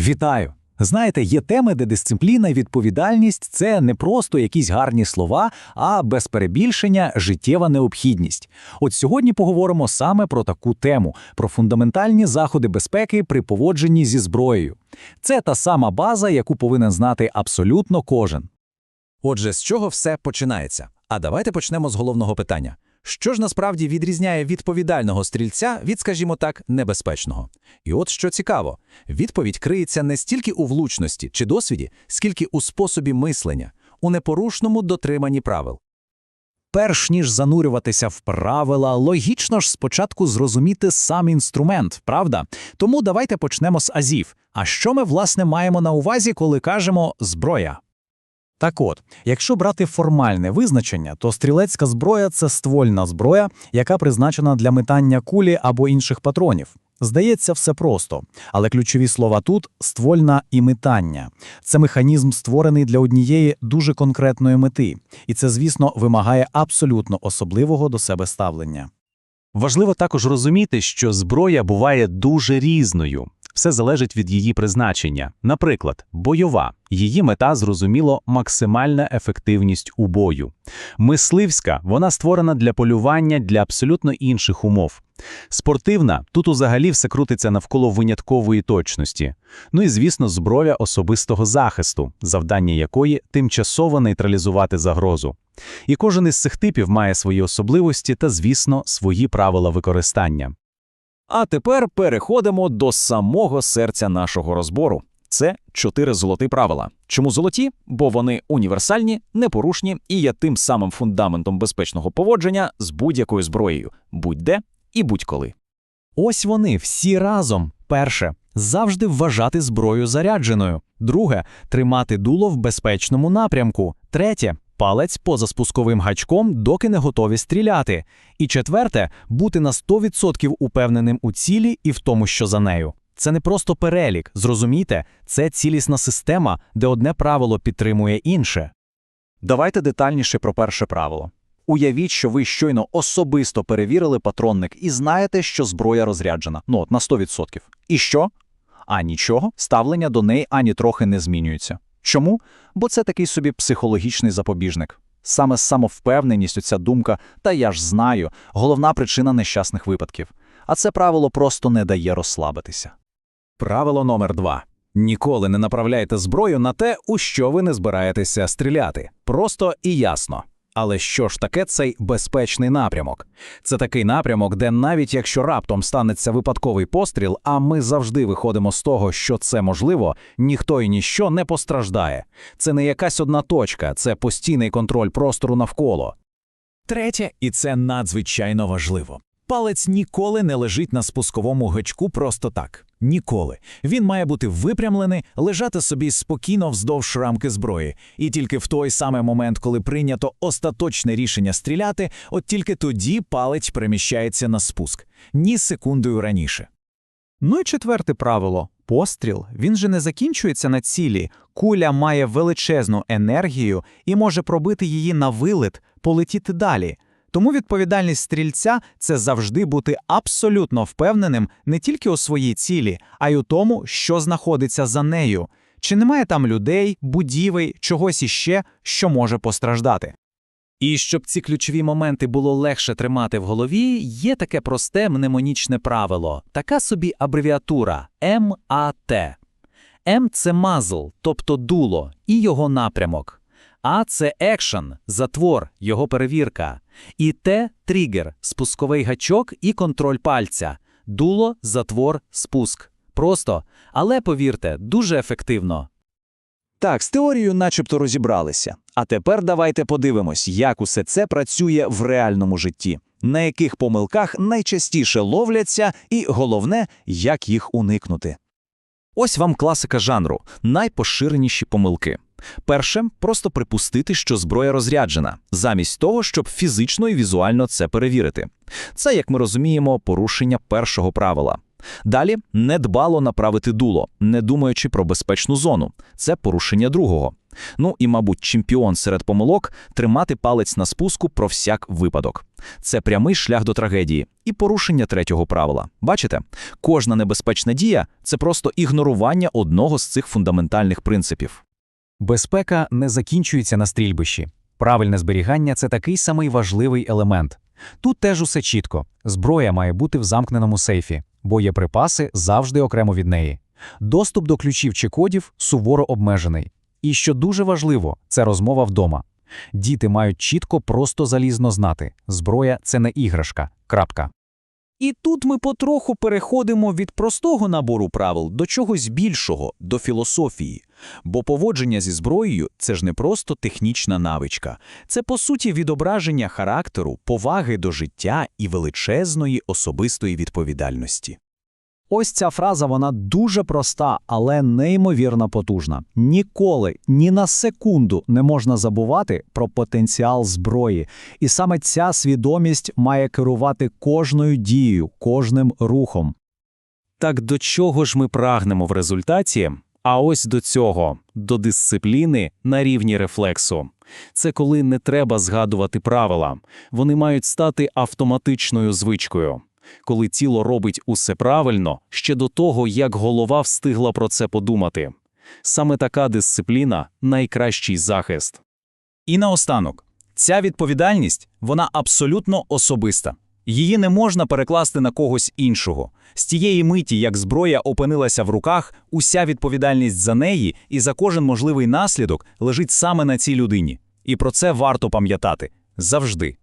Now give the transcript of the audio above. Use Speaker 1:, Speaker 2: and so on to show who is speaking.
Speaker 1: Вітаю! Знаєте, є теми, де дисципліна і відповідальність це не просто якісь гарні слова, а без перебільшення життєва необхідність. От сьогодні поговоримо саме про таку тему: про фундаментальні заходи безпеки при поводженні зі зброєю. Це та сама база, яку повинен знати абсолютно кожен.
Speaker 2: Отже, з чого все починається? А давайте почнемо з головного питання. Що ж насправді відрізняє відповідального стрільця від, скажімо так, небезпечного? І от що цікаво, відповідь криється не стільки у влучності чи досвіді, скільки у способі мислення, у непорушному дотриманні правил.
Speaker 1: Перш ніж занурюватися в правила, логічно ж спочатку зрозуміти сам інструмент, правда? Тому давайте почнемо з азів. А що ми, власне, маємо на увазі, коли кажемо зброя? Так от, якщо брати формальне визначення, то стрілецька зброя це ствольна зброя, яка призначена для метання кулі або інших патронів. Здається, все просто, але ключові слова тут ствольна і метання. Це механізм, створений для однієї дуже конкретної мети, і це, звісно, вимагає абсолютно особливого до себе ставлення.
Speaker 3: Важливо також розуміти, що зброя буває дуже різною. Все залежить від її призначення. Наприклад, бойова. Її мета, зрозуміло, максимальна ефективність у бою. Мисливська вона створена для полювання для абсолютно інших умов. Спортивна тут узагалі все крутиться навколо виняткової точності. Ну і, звісно, зброя особистого захисту, завдання якої тимчасово нейтралізувати загрозу. І кожен із цих типів має свої особливості та, звісно, свої правила використання.
Speaker 4: А тепер переходимо до самого серця нашого розбору. Це чотири золоті правила. Чому золоті? Бо вони універсальні, непорушні і є тим самим фундаментом безпечного поводження з будь-якою зброєю, будь-де і будь-коли.
Speaker 1: Ось вони всі разом. Перше завжди вважати зброю зарядженою. Друге тримати дуло в безпечному напрямку. Третє палець поза спусковим гачком, доки не готові стріляти. І четверте бути на 100% упевненим у цілі і в тому, що за нею. Це не просто перелік, зрозумійте, це цілісна система, де одне правило підтримує інше.
Speaker 5: Давайте детальніше про перше правило. Уявіть, що ви щойно особисто перевірили патронник і знаєте, що зброя розряджена. Ну от на 100%. І що? А нічого, ставлення до неї ані трохи не змінюється. Чому? Бо це такий собі психологічний запобіжник. Саме самовпевненість, оця думка, та я ж знаю, головна причина нещасних випадків. А це правило просто не дає розслабитися.
Speaker 2: Правило номер два. Ніколи не направляйте зброю на те, у що ви не збираєтеся стріляти. Просто і ясно. Але що ж таке цей безпечний напрямок? Це такий напрямок, де навіть якщо раптом станеться випадковий постріл, а ми завжди виходимо з того, що це можливо, ніхто і ніщо не постраждає. Це не якась одна точка, це постійний контроль простору навколо.
Speaker 4: Третє, і це надзвичайно важливо. Палець ніколи не лежить на спусковому гачку просто так. Ніколи. Він має бути випрямлений, лежати собі спокійно вздовж рамки зброї. І тільки в той самий момент, коли прийнято остаточне рішення стріляти, от тільки тоді палець переміщається на спуск, ні секундою раніше.
Speaker 6: Ну і четверте правило постріл. Він же не закінчується на цілі. Куля має величезну енергію і може пробити її на вилет, полетіти далі. Тому відповідальність стрільця це завжди бути абсолютно впевненим не тільки у своїй цілі, а й у тому, що знаходиться за нею. Чи немає там людей, будівель, чогось іще, що може постраждати.
Speaker 4: І щоб ці ключові моменти було легше тримати в голові, є таке просте мнемонічне правило, така собі абревіатура МАТ. М це мазл, тобто дуло, і його напрямок. А це екшен, затвор, його перевірка. І Т тригер, спусковий гачок і контроль пальця, дуло, затвор, спуск. Просто, але повірте, дуже ефективно.
Speaker 5: Так, з теорією начебто розібралися. А тепер давайте подивимось, як усе це працює в реальному житті, на яких помилках найчастіше ловляться, і головне, як їх уникнути.
Speaker 4: Ось вам класика жанру, найпоширеніші помилки. Перше, просто припустити, що зброя розряджена, замість того, щоб фізично і візуально це перевірити. Це, як ми розуміємо, порушення першого правила.
Speaker 2: Далі недбало направити дуло, не думаючи про безпечну зону. Це порушення другого. Ну і, мабуть, чемпіон серед помилок тримати палець на спуску про всяк випадок. Це прямий шлях до трагедії і порушення третього правила. Бачите, кожна небезпечна дія це просто ігнорування одного з цих фундаментальних принципів.
Speaker 1: Безпека не закінчується на стрільбищі. Правильне зберігання це такий самий важливий елемент. Тут теж усе чітко. Зброя має бути в замкненому сейфі, боєприпаси завжди окремо від неї. Доступ до ключів чи кодів суворо обмежений. І що дуже важливо, це розмова вдома. Діти мають чітко просто залізно знати: зброя це не іграшка. Крапка.
Speaker 4: І тут ми потроху переходимо від простого набору правил до чогось більшого, до філософії. Бо поводження зі зброєю це ж не просто технічна навичка, це по суті відображення характеру, поваги до життя і величезної особистої відповідальності.
Speaker 1: Ось ця фраза вона дуже проста, але неймовірно потужна. Ніколи, ні на секунду не можна забувати про потенціал зброї. І саме ця свідомість має керувати кожною дією, кожним рухом.
Speaker 4: Так до чого ж ми прагнемо в результаті? А ось до цього, до дисципліни на рівні рефлексу. Це коли не треба згадувати правила, вони мають стати автоматичною звичкою. Коли тіло робить усе правильно, ще до того, як голова встигла про це подумати. Саме така дисципліна найкращий захист.
Speaker 2: І наостанок, ця відповідальність, вона абсолютно особиста. Її не можна перекласти на когось іншого. З тієї миті, як зброя опинилася в руках, уся відповідальність за неї і за кожен можливий наслідок лежить саме на цій людині. І про це варто пам'ятати завжди.